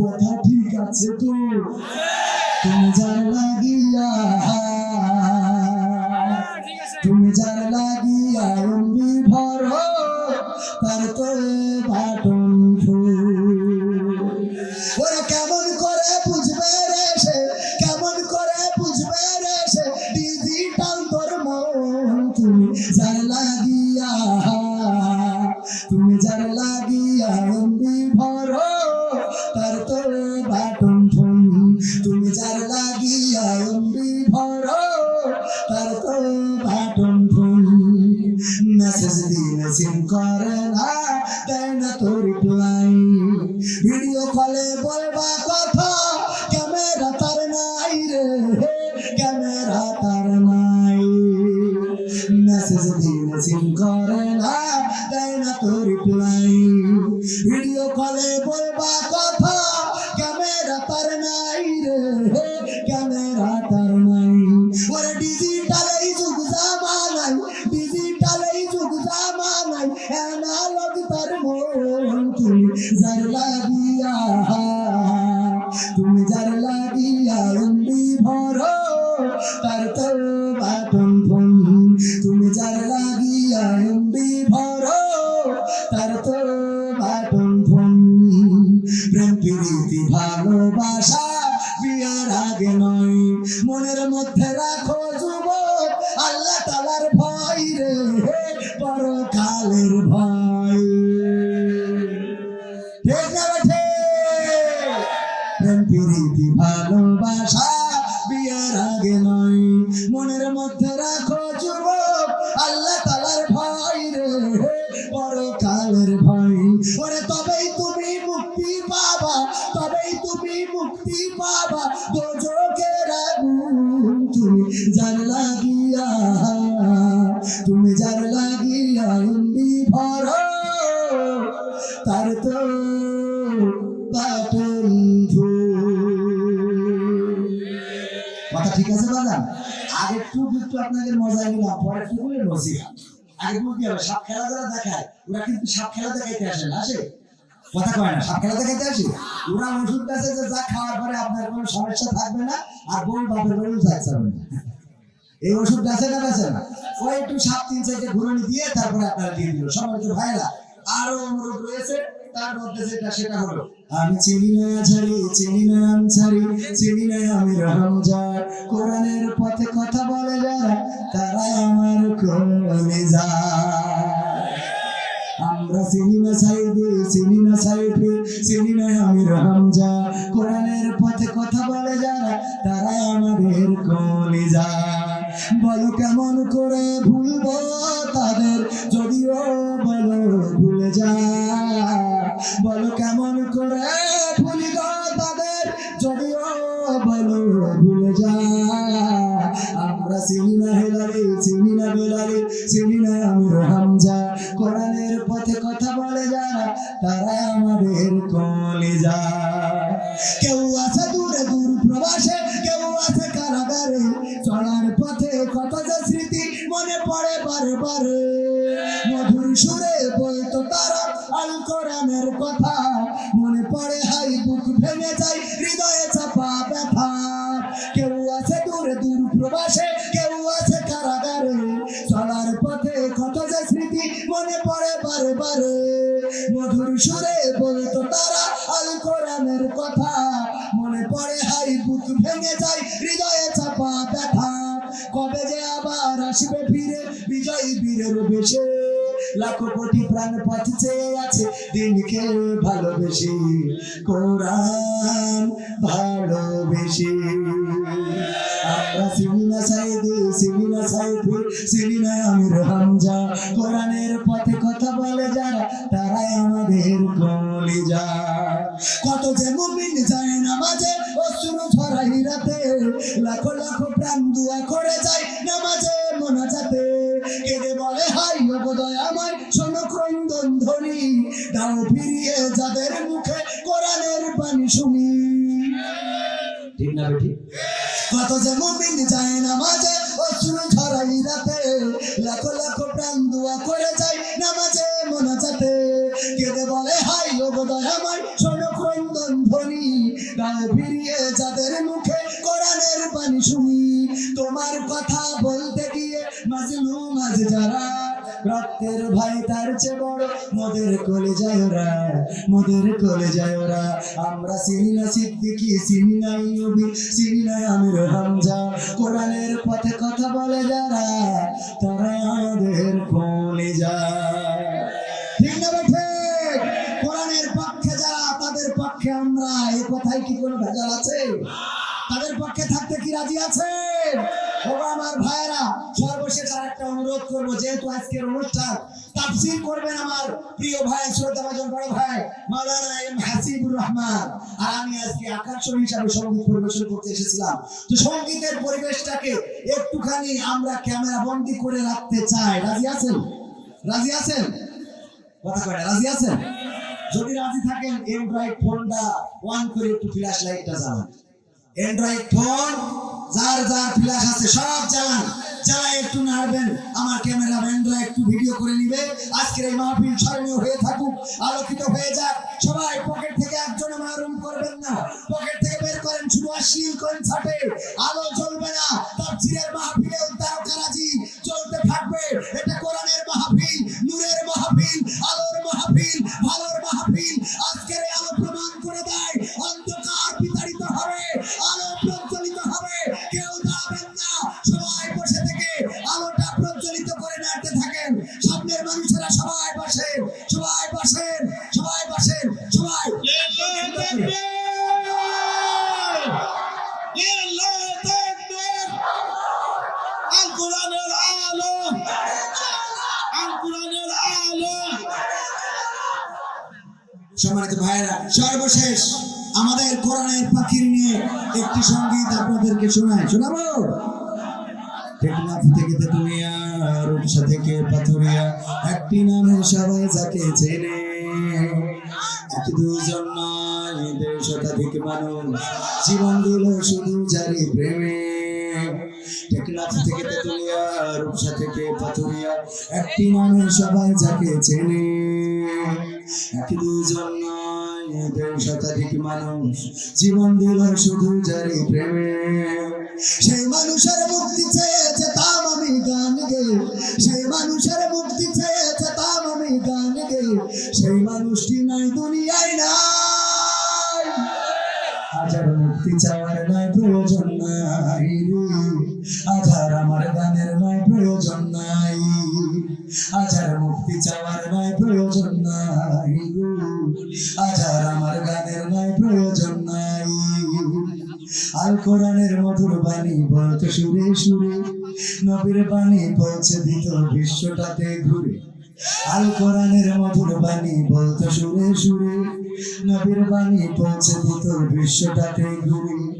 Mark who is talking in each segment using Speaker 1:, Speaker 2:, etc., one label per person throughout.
Speaker 1: কথা ঠিক আছে তো? তুমি যার লাগিয়া করে না দেয় না তো রিপ্লাই ভিডিও কলে বলবা কথা ক্যামেরা তার নাই রে ক্যামেরা তার নাই। মেসেজ দিলে সিম করে না, দেয় না তো রিপ্লাই ভিডিও কলে বলবা কথা ক্যামেরা তার নাই রে ক্যামেরা পাবা দোজকের আগুন তুমি যার লাগিয়া, তুমি যার লাগিয়া এমনি ভরো, তার তো বাটন কথা ঠিক আছে বাজান আগে একটু আপনাদের মজা নিলাম, পরে একটু বলে নসিহা আগে বলতে সাপ খেলা দেখায়, ওরা কিন্তু সাপ খেলা দেখাইতে আসে না, আসে? কথা কয় না আসে? ওরা ওষুধ যে যা খাওয়ার পরে আপনার কোনো সমস্যা থাকবে না, আর বাপের হবে না। এই ওষুধ না না? একটু সাত তিন দিয়ে তারপরে দিয়ে দিল। ভাইরা, আরও অনুরোধ রয়েছে। তার মধ্যে যেটা, সেটা হলো, আমি চিনি না ঝাড়ি, চিনি না আনসারি চিনি না আমি কোরআনের পথে কথা বলে যারা, তারাই আমার কমে যায়। আমরা সিনেমা সাইডে সিনেমা সাইডে সিনেমা আমি রহমজা কোরআনের পথে কথা বলে যারা, তারা আমাদের কলে যায় বলো কেমন করে ভুলবো তাদের, যদিও বলো ভুলে যা। বলো কেমন করে ভুলি গো তাদের, যদিও বলো ভুলে যা। আমরা চিনি না হেলালি, চিনি না বেলালি, চিনি না আমি হামজা পথে কথা বলে যারা, তারা আমাদের কলে যায়। কেউ আছে দূরে দূর প্রবাসে, কেউ আছে কারাগারে। চলার পথে কত যে স্মৃতি মনে পড়ে বারে বারে মধুর সুরে বইতো তারা আল কোরআনের কথা। মনে পড়ে হাই বুক ভেঙে যায় হৃদয়ে আসবে ফিরে বিজয়ী বীরের বেশে। লাখো কোটি প্রাণ পথ চেয়ে আছে দিনকে ভালোবেসে। কোরআন ভালোবেসে। আমরা সিনেমা সাইদে সিনেমা সাইদে সিনেমা আমি হামজা, কোরআনের পথে ঠিক না বেঠিক? কত যে মুমিন যায় নামাজে অশ্রু ছড়াই রাতে। লাখো লাখো প্রাণ দোয়া করে যায় নামাজে, মোনাজাতে। কেঁদে বলে, হাই ও আমার শোনো ক্রন্দন ধ্বনি। গায়ে ফিরিয়ে যাদের মুখে কোরআনের বাণী শুনি। তোমার কথা বলতে গিয়ে মাজলু মাঝ যারা রক্তের ভাই তার চেয়ে বড়। মোদের কোলে যায় ওরা, মোদের কোলে যায় ওরা। আমরা চিনি না সিদ্দিকি, চিনি নাই নবী চিনি আমির হামজা। কোরআনের পথে কথা বলে যারা, তারা আমাদের কোলে যায়। ঠিক না বেঠে কোরআনের পক্ষে যারা, তাদের পক্ষে আমরা, এ কথায় কি কোনো ভেজাল আছে? তাদের পক্ষে থাকতে কি রাজি আছেন? ও আমার ভাইয়েরা, সর্বশেষ আর একটা অনুরোধ করব, যেহেতু আজকের অনুষ্ঠান তাফসীর করবেন আমার প্রিয় ভাই শ্রদ্ধাভাজন বড় ভাই, মাওলানা এম হাসিবুর রহমান। আর আমি আজকে আকর্ষণ হিসাবে সংগীত পরিবেশন করতে এসেছিলাম। তো সঙ্গীতের পরিবেশটাকে একটুখানি আমরা ক্যামেরা বন্দি করে রাখতে চাই। রাজি আছেন? রাজি আছেন? কথা কয় রাজি আছেন? যদি রাজি থাকেন অ্যান্ড্রয়েড ফোনটা অন করে একটু ফ্ল্যাশ লাইটটা জ্বালান। অ্যান্ড্রয়েড ফোন যার যার ফ্ল্যাশ আছে, সব জ্বালান। জ্বালায় একটু নাড়বেন। আমার ক্যামেরা ম্যানরা একটু ভিডিও করে নিবে। আজকের এই মাহফিল স্মরণীয় হয়ে থাকুক, আলোকিত হয়ে যাক। সবাই পকেট থেকে একজনে মারুম করবেন না। পকেট থেকে বের করেন শুধু অশ্লীল কনসার্টে আলো জ্বলবে না। তাফসীরের মাহফিলে তারকারাজি চলতে থাকবে। এটা কোরআনের মাহফিল, নূরের মাহফিল, আলোর মাহফিল, ভালোর মাহফিল। সম্মানিত ভাইরা সর্বশেষ আমাদের কোরআনের পাখির নিয়ে একটি সংগীত আপনাদেরকে শোনায় শোনাবো? থেকে রূপসা থেকে একটি যাকে চেনে। দুজন মানুষ। জীবন দিল শুধু জারি প্রেমে। টেকনাফ থেকে তেতুলিয়া, রূপসা থেকে পাথুরিয়া, একটি নামে সবাই যাকে চেনে। শতাধিক মানুষ জীবন দিল শুধু জারি প্রেমে সেই মানুষের মুক্তি চেয়েছে তাম আমি গান সেই মানুষের মুক্তি চেয়েছে তাম আমি গান সেই মানুষটি নাই দুনিয়ায় কোরআনের মধুর বাণী বলতে সুরে সুরে, নবীর বাণী পৌঁছে দিত বিশ্বটাতে ঘুরে। আল কোরআনের মধুর বাণী বলতে সুরে সুরে, নবীর বাণী পৌঁছে দিত বিশ্বটাতে ঘুরে।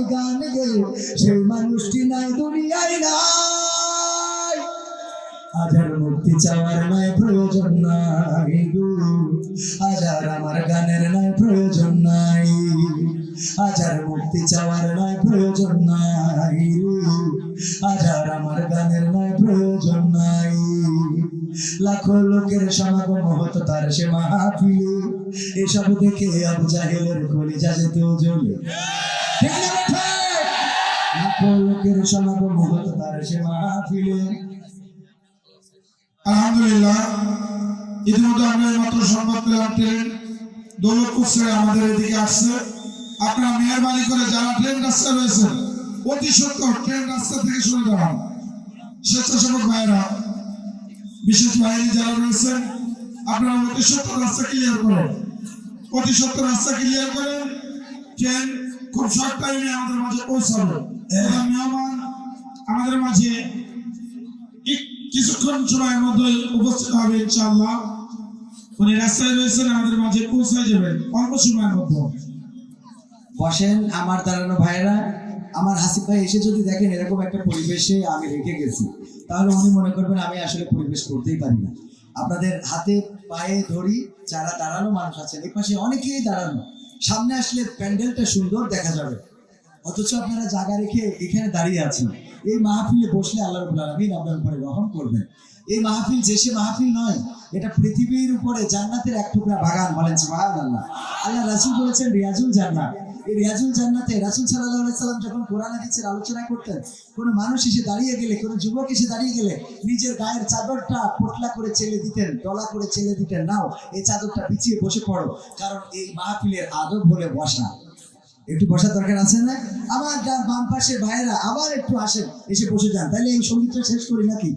Speaker 1: তাম গান গে। সেই মানুষটি নাই, দুনিয়ায় নাই। আজার মুক্তি চাওয়ার নাই, প্রয়োজন নাই আজার আমার গানের নাই, প্রয়োজন নাই। আজার মুক্তি চাওয়ার নাই, প্রয়োজন নাই আজার আমার গানের নাই, প্রয়োজন নাই। লাখো লোকের সমাগম হতো তার সে মাহফিলে। এসব দেখে আবু জাহেলের কলিজা যেত জ্বলে ঠিক বেঠে? লাখো লোকের সমাগম হতো
Speaker 2: আলহামদুলিল্লাহ ট্রেন দৌলতপুর আমাদের এদিকে আসছে। আপনারা মেহরবানি করে যারা ট্রেন রাস্তা রয়েছে, অতি ট্রেন রাস্তা থেকে সরে স্বেচ্ছাসেবক ভাইয়েরা, বিশেষ বাহিনী যারা রয়েছেন আপনারা অতি সত্তর রাস্তা ক্লিয়ার করুন। সত্তর রাস্তা ক্লিয়ার করেন খুব শর্ট টাইমে আমাদের মাঝে পৌঁছাবে। আমাদের মাঝে কিছুক্ষণ সময়ের মধ্যে উপস্থিত হবে, ইনশাআল্লাহ। উনি রাস্তায় রয়েছেন, আমাদের মাঝে পৌঁছে যাবেন, অল্প সময়ের মধ্যে।
Speaker 1: বসেন, আমার দাঁড়ানো ভাইয়েরা। আমার হাসিফ ভাই এসে যদি দেখেন এরকম একটা পরিবেশে আমি রেখে গেছি, তাহলে উনি মনে করবেন আমি আসলে পরিবেশ করতেই পারি না। আপনাদের হাতে পায়ে ধরি, যারা দাঁড়ানো মানুষ আছেন এই পাশে অনেকেই দাঁড়ানো। সামনে আসলে প্যান্ডেলটা সুন্দর দেখা যাবে। অথচ আপনারা জায়গা রেখে এখানে দাঁড়িয়ে আছেন। এই মাহফিলে বসলে আল্লাহ রবুল আপনার উপরে রহম করবেন। এই মাহফিল যে সে মাহফিল নয়, এটা পৃথিবীর উপরে জান্নাতের এক টুকরা বাগান বলেন সুবহান আল্লাহ আল্লাহ রাসুল বলেছেন, রিয়াজুল জান্নাত। এই রিয়াজুল জান্নাতে রাসুল সাল্লাহ সাল্লাম যখন কোরআন হাদিসের আলোচনা করতেন, কোনো মানুষ এসে দাঁড়িয়ে গেলে, কোনো যুবক এসে দাঁড়িয়ে গেলে নিজের গায়ের চাদরটা পোটলা করে চেলে দিতেন, ডলা করে চেলে দিতেন, নাও, এই চাদরটা পিছিয়ে বসে পড়ো। কারণ এই মাহফিলের আদব বলে বসা। একটু বসার দরকার আছে না? আবার বাম পাশে ভাইয়েরা আবার একটু আসেন, এসে বসে যান। তাহলে এই সঙ্গীতটা শেষ করি নাকি?